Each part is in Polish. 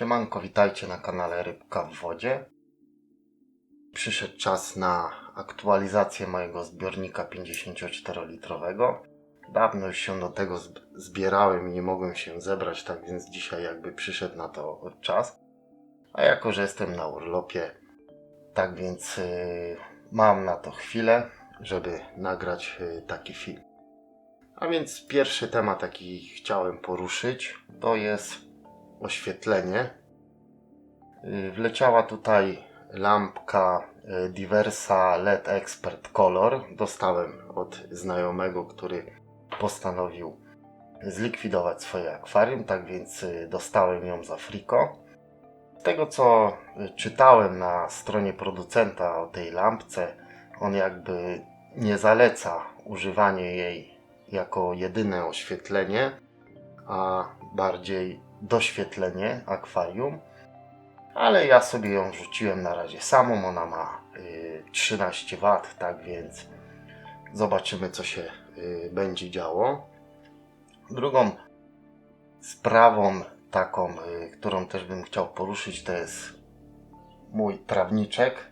Siemanko, witajcie na kanale Rybka w wodzie. Przyszedł czas na aktualizację mojego zbiornika 54-litrowego. Dawno już się do tego zb- zbierałem i nie mogłem się zebrać, tak więc dzisiaj jakby przyszedł na to czas. A jako, że jestem na urlopie, tak więc yy, mam na to chwilę, żeby nagrać yy, taki film. A więc pierwszy temat, jaki chciałem poruszyć, to jest oświetlenie. Y, Wleciała tutaj lampka y, Diversa LED Expert Color. Dostałem od znajomego, który postanowił zlikwidować swoje akwarium, tak więc y, dostałem ją za friko. Z tego co czytałem na stronie producenta o tej lampce, on jakby nie zaleca używanie jej jako jedyne oświetlenie, a bardziej doświetlenie akwarium. Ale ja sobie ją rzuciłem na razie samą. Ona ma y, 13 W, tak więc zobaczymy, co się y, będzie działo. Drugą sprawą, taką, y, którą też bym chciał poruszyć, to jest mój trawniczek.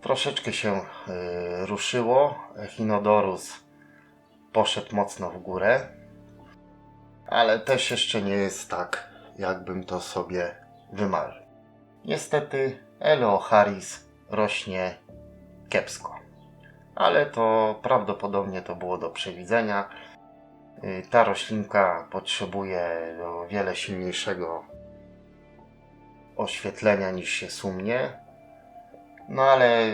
Troszeczkę się y, ruszyło. Echinodorus poszedł mocno w górę, ale też jeszcze nie jest tak, jakbym to sobie wymarzył. Niestety Eleocharis rośnie kiepsko, ale to prawdopodobnie to było do przewidzenia. Y, Ta roślinka potrzebuje o wiele silniejszego oświetlenia niż się sumnie. No ale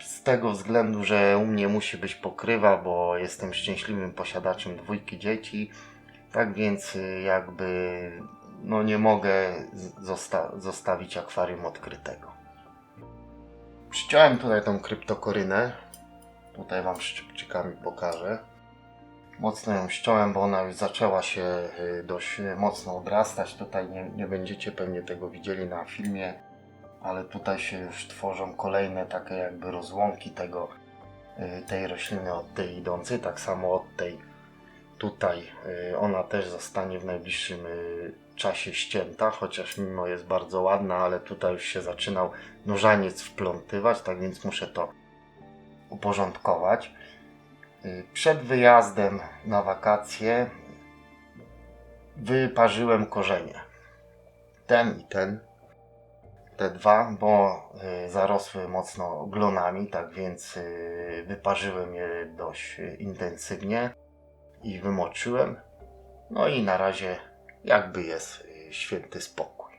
z tego względu, że u mnie musi być pokrywa, bo jestem szczęśliwym posiadaczem dwójki dzieci, tak więc y, jakby no nie mogę zosta- zostawić akwarium odkrytego. Przyciąłem tutaj tą kryptokorynę. Tutaj Wam szczypczykami pokażę. Mocno ją ściąłem, bo ona już zaczęła się y, dość y, mocno obrastać. Tutaj nie, nie będziecie pewnie tego widzieli na filmie, ale tutaj się już tworzą kolejne takie jakby rozłąki tego, tej rośliny od tej idącej, tak samo od tej tutaj. y, Ona też zostanie w najbliższym y, czasie ścięta, chociaż mimo jest bardzo ładna, ale tutaj już się zaczynał nożaniec wplątywać, tak więc muszę to uporządkować. Y, Przed wyjazdem na wakacje wyparzyłem korzenie. Ten i ten. Te dwa, bo zarosły mocno glonami, tak więc wyparzyłem je dość intensywnie i wymoczyłem. No i na razie jakby jest y, święty spokój.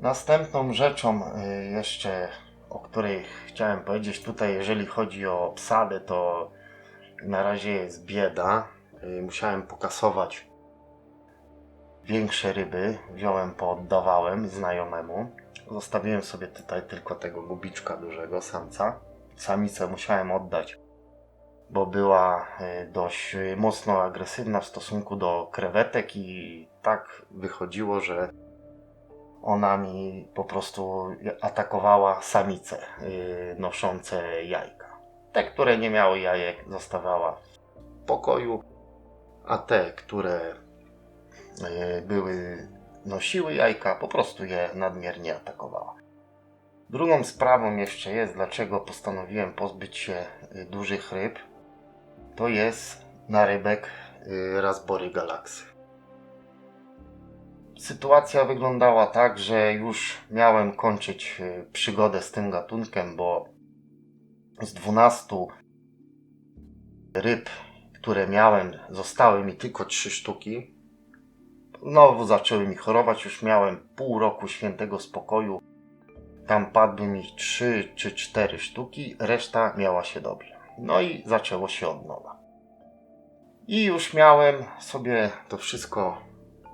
Następną rzeczą y, jeszcze, o której chciałem powiedzieć tutaj, jeżeli chodzi o obsadę, to na razie jest bieda. Y, Musiałem pokasować większe ryby. Wziąłem, pooddawałem znajomemu. Zostawiłem sobie tutaj tylko tego gubiczka dużego samca. Samicę musiałem oddać bo była y, dość y, mocno agresywna w stosunku do krewetek i tak wychodziło, że ona mi po prostu atakowała samice y, noszące jajka. Te, które nie miały jajek, zostawiała w pokoju, a te, które były, nosiły jajka, po prostu je nadmiernie atakowała. Drugą sprawą jeszcze jest, dlaczego postanowiłem pozbyć się dużych ryb, to jest narybek y, Raspberry Galaxy. Sytuacja wyglądała tak, że już miałem kończyć y, przygodę z tym gatunkiem, bo z 12 ryb, które miałem, zostały mi tylko 3 sztuki. Znowu zaczęły mi chorować, już miałem pół roku świętego spokoju. Tam padły mi 3 czy 4 sztuki, reszta miała się dobrze. No i zaczęło się od nowa. I już miałem sobie to wszystko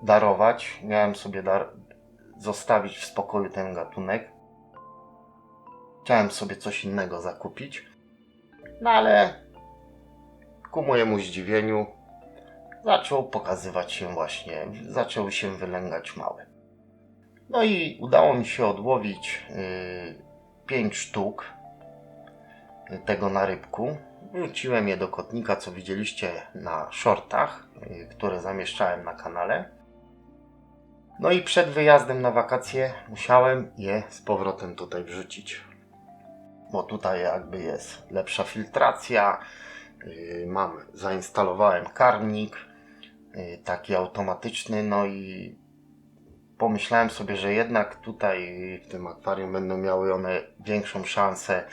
darować. Miałem sobie dar- zostawić w spokoju ten gatunek. Chciałem sobie coś innego zakupić. No ale ku mojemu zdziwieniu zaczął pokazywać się właśnie, zaczęły się wylęgać małe. No i udało mi się odłowić 5 sztuk tego na rybku. Wrzuciłem je do kotnika, co widzieliście na shortach, y, które zamieszczałem na kanale. No i przed wyjazdem na wakacje musiałem je z powrotem tutaj wrzucić. Bo tutaj jakby jest lepsza filtracja. Yy, Mam, zainstalowałem karmnik yy, taki automatyczny, no i pomyślałem sobie, że jednak tutaj w tym akwarium będą miały one większą szansę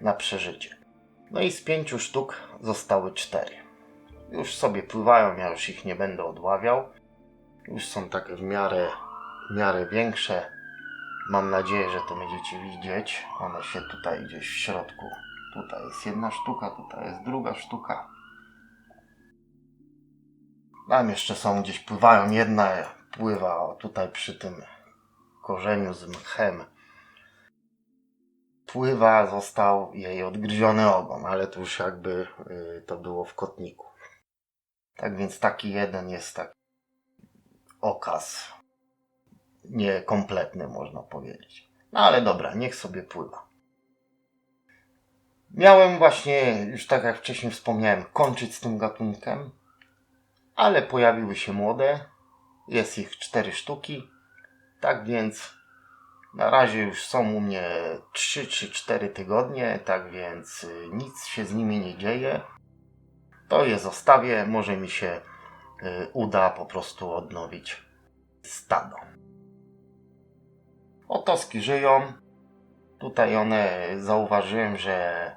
na przeżycie. No i z pięciu sztuk zostały cztery. Już sobie pływają, ja już ich nie będę odławiał. Już są takie w miarę, w miarę większe. Mam nadzieję, że to będziecie widzieć. One się tutaj gdzieś w środku. Tutaj jest jedna sztuka, tutaj jest druga sztuka. Tam jeszcze są gdzieś pływają. Jedna pływa tutaj przy tym korzeniu z mchem. Pływa, został jej odgryziony ogon, ale to już jakby y, to było w kotniku. Tak więc taki jeden jest tak okaz niekompletny, można powiedzieć. No ale dobra, niech sobie pływa. Miałem właśnie, już tak jak wcześniej wspomniałem, kończyć z tym gatunkiem, ale pojawiły się młode. Jest ich cztery sztuki. Tak więc na razie już są u mnie 3 czy 4 tygodnie, tak więc y, nic się z nimi nie dzieje. To je zostawię, może mi się y, uda po prostu odnowić stado. Otoski żyją. Tutaj one zauważyłem, że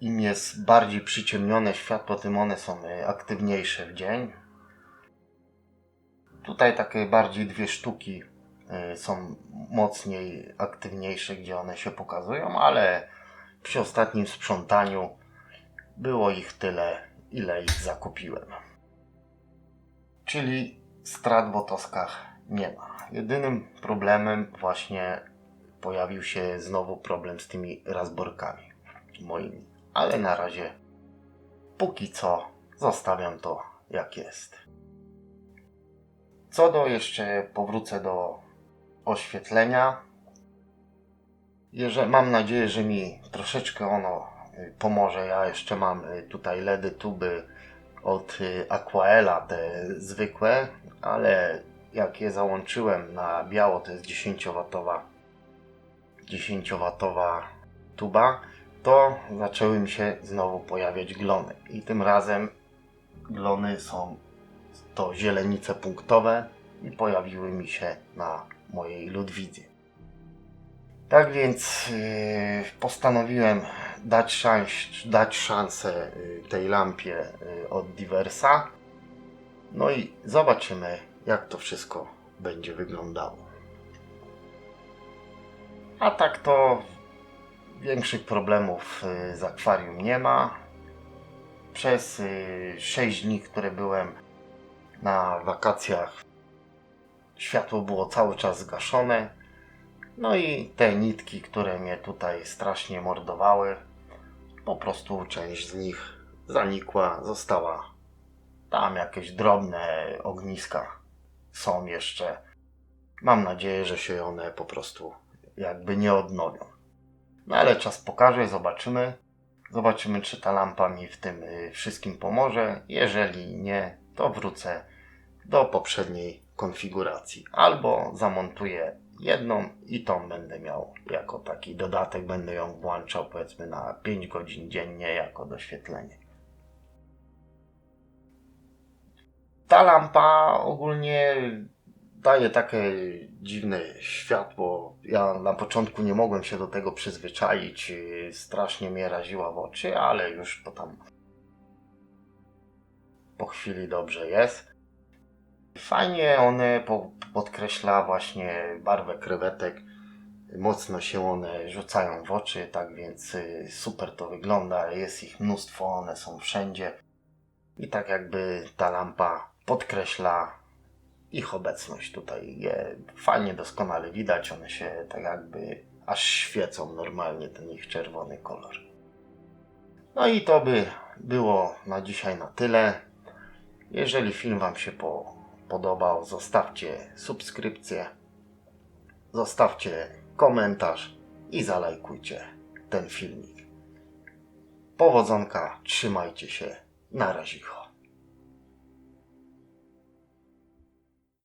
im jest bardziej przyciemnione światło, tym one są y, aktywniejsze w dzień. Tutaj takie bardziej dwie sztuki y, są mocniej aktywniejsze, gdzie one się pokazują, ale przy ostatnim sprzątaniu było ich tyle, ile ich zakupiłem. Czyli strat w otoskach nie ma. Jedynym problemem właśnie pojawił się znowu problem z tymi razborkami moimi. Ale na razie, póki co, zostawiam to jak jest. Co do jeszcze, powrócę do oświetlenia. Jeżeli, mam nadzieję, że mi troszeczkę ono y, pomoże. Ja jeszcze mam y, tutaj LEDy tuby od y, Aquaela, te zwykłe, ale jak je załączyłem na biało, to jest 10W 10W tuba, to zaczęły mi się znowu pojawiać glony. I tym razem glony są to źrenice punktowe i pojawiły mi się na mojej Ludwidzy. Tak więc yy, postanowiłem dać, szans, dać szansę yy, tej lampie yy, od Diversa. No i zobaczymy, jak to wszystko będzie wyglądało. A tak to większych problemów y, z akwarium nie ma. Przez y, 6 dni, które byłem na wakacjach, światło było cały czas zgaszone. No i te nitki, które mnie tutaj strasznie mordowały, po prostu część z nich zanikła, została tam jakieś drobne ogniska są jeszcze. Mam nadzieję, że się one po prostu jakby nie odnowią. No ale czas pokaże, zobaczymy. Zobaczymy, czy ta lampa mi w tym y, wszystkim pomoże. Jeżeli nie, to wrócę do poprzedniej konfiguracji. Albo zamontuję jedną i tą będę miał jako taki dodatek. Będę ją włączał powiedzmy na 5 godzin dziennie jako doświetlenie. Ta lampa ogólnie daje takie dziwne światło. Ja na początku nie mogłem się do tego przyzwyczaić. Strasznie mnie raziła w oczy, ale już to tam po chwili dobrze jest. Fajnie one po, podkreśla właśnie barwę krewetek. Mocno się one rzucają w oczy, tak więc y, super to wygląda. Jest ich mnóstwo, one są wszędzie. I tak jakby ta lampa podkreśla ich obecność tutaj. Je fajnie, doskonale widać. One się tak jakby aż świecą normalnie, ten ich czerwony kolor. No i to by było na dzisiaj na tyle. Jeżeli film Wam się po, podobał, zostawcie subskrypcję, zostawcie komentarz i zalajkujcie ten filmik. Powodzonka, trzymajcie się, na razie.